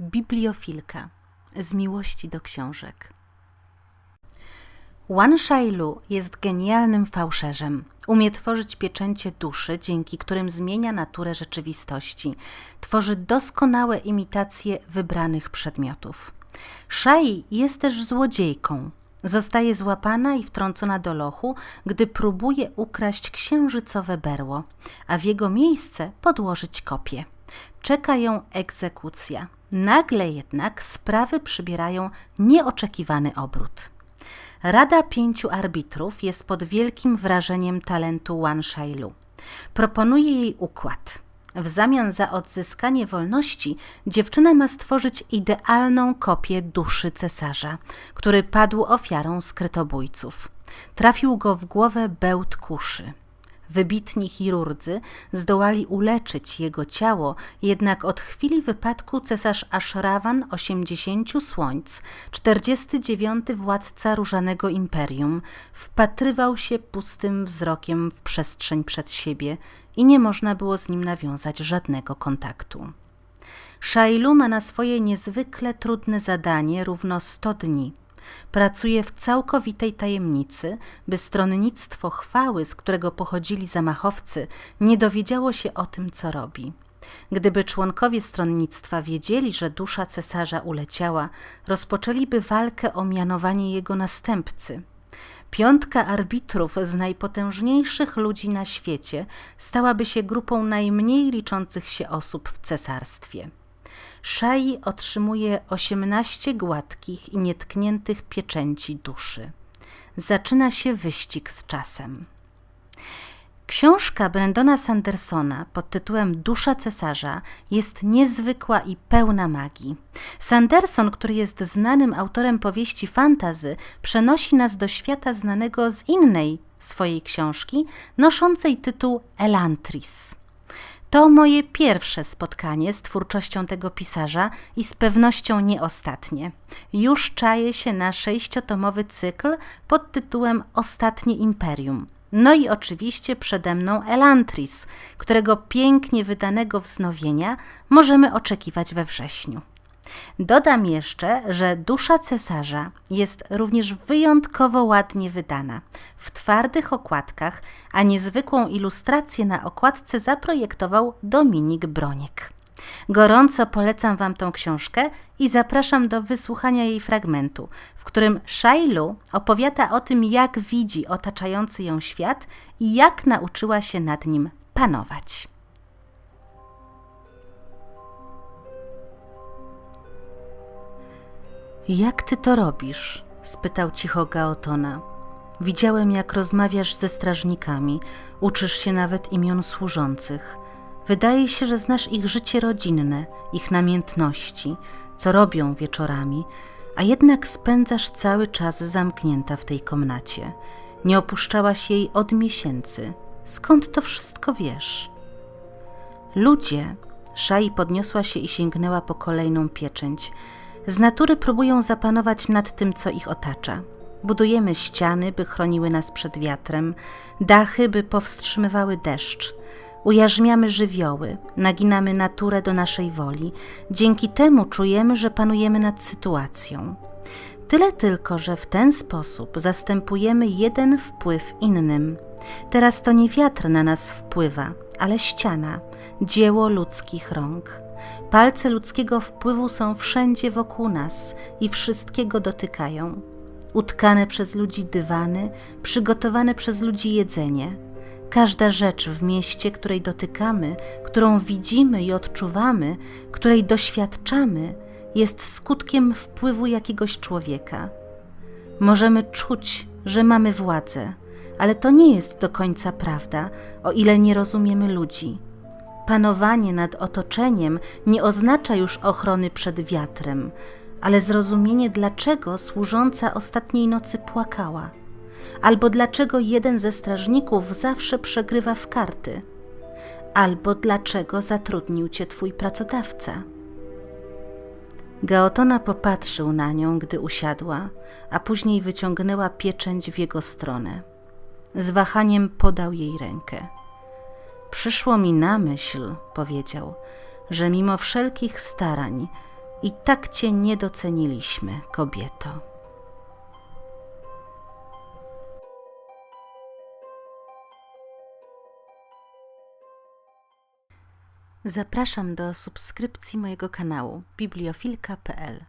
bibliofilka z miłości do książek. Wan Shailu jest genialnym fałszerzem. Umie tworzyć pieczęcie duszy, dzięki którym zmienia naturę rzeczywistości. Tworzy doskonałe imitacje wybranych przedmiotów. Shai jest też złodziejką. Zostaje złapana i wtrącona do lochu, gdy próbuje ukraść księżycowe berło, a w jego miejsce podłożyć kopię. Czeka ją egzekucja. Nagle jednak sprawy przybierają nieoczekiwany obrót. Rada pięciu arbitrów jest pod wielkim wrażeniem talentu Wan Shailu. Proponuje jej układ. W zamian za odzyskanie wolności dziewczyna ma stworzyć idealną kopię duszy cesarza, który padł ofiarą skrytobójców. Trafił go w głowę bełt kuszy. Wybitni chirurdzy zdołali uleczyć jego ciało, jednak od chwili wypadku cesarz Ashravan 80 słońc, 49 władca Różanego Imperium, wpatrywał się pustym wzrokiem w przestrzeń przed siebie i nie można było z nim nawiązać żadnego kontaktu. Shailu ma na swoje niezwykle trudne zadanie równo 100 dni – Pracuje w całkowitej tajemnicy, by stronnictwo chwały, z którego pochodzili zamachowcy, nie dowiedziało się o tym, co robi. Gdyby członkowie stronnictwa wiedzieli, że dusza cesarza uleciała, rozpoczęliby walkę o mianowanie jego następcy. Piątka arbitrów z najpotężniejszych ludzi na świecie stałaby się grupą najmniej liczących się osób w cesarstwie. Szai otrzymuje 18 gładkich i nietkniętych pieczęci duszy. Zaczyna się wyścig z czasem. Książka Brendona Sandersona pod tytułem Dusza cesarza jest niezwykła i pełna magii. Sanderson, który jest znanym autorem powieści fantazy, przenosi nas do świata znanego z innej swojej książki, noszącej tytuł Elantris. To moje pierwsze spotkanie z twórczością tego pisarza i z pewnością nie ostatnie. Już czaję się na sześciotomowy cykl pod tytułem Ostatnie Imperium. No i oczywiście przede mną Elantris, którego pięknie wydanego wznowienia możemy oczekiwać we wrześniu. Dodam jeszcze, że Dusza Cesarza jest również wyjątkowo ładnie wydana, w twardych okładkach, a niezwykłą ilustrację na okładce zaprojektował Dominik Broniek. Gorąco polecam Wam tą książkę i zapraszam do wysłuchania jej fragmentu, w którym Shailu opowiada o tym, jak widzi otaczający ją świat i jak nauczyła się nad nim panować. Jak ty to robisz? spytał cicho Gaotona. Widziałem, jak rozmawiasz ze strażnikami, uczysz się nawet imion służących. Wydaje się, że znasz ich życie rodzinne, ich namiętności, co robią wieczorami, a jednak spędzasz cały czas zamknięta w tej komnacie. Nie opuszczałaś jej od miesięcy. Skąd to wszystko wiesz? Ludzie, Szai podniosła się i sięgnęła po kolejną pieczęć z natury próbują zapanować nad tym, co ich otacza. Budujemy ściany, by chroniły nas przed wiatrem, dachy, by powstrzymywały deszcz. Ujarzmiamy żywioły, naginamy naturę do naszej woli. Dzięki temu czujemy, że panujemy nad sytuacją. Tyle tylko, że w ten sposób zastępujemy jeden wpływ innym. Teraz to nie wiatr na nas wpływa, ale ściana, dzieło ludzkich rąk. Palce ludzkiego wpływu są wszędzie wokół nas i wszystkiego dotykają. Utkane przez ludzi dywany, przygotowane przez ludzi jedzenie. Każda rzecz w mieście, której dotykamy, którą widzimy i odczuwamy, której doświadczamy, jest skutkiem wpływu jakiegoś człowieka. Możemy czuć, że mamy władzę, ale to nie jest do końca prawda, o ile nie rozumiemy ludzi. Panowanie nad otoczeniem nie oznacza już ochrony przed wiatrem, ale zrozumienie, dlaczego służąca ostatniej nocy płakała, albo dlaczego jeden ze strażników zawsze przegrywa w karty, albo dlaczego zatrudnił cię twój pracodawca. Gaotona popatrzył na nią, gdy usiadła, a później wyciągnęła pieczęć w jego stronę z wahaniem podał jej rękę. Przyszło mi na myśl, powiedział, że mimo wszelkich starań i tak cię nie doceniliśmy, kobieto. Zapraszam do subskrypcji mojego kanału bibliofilka.pl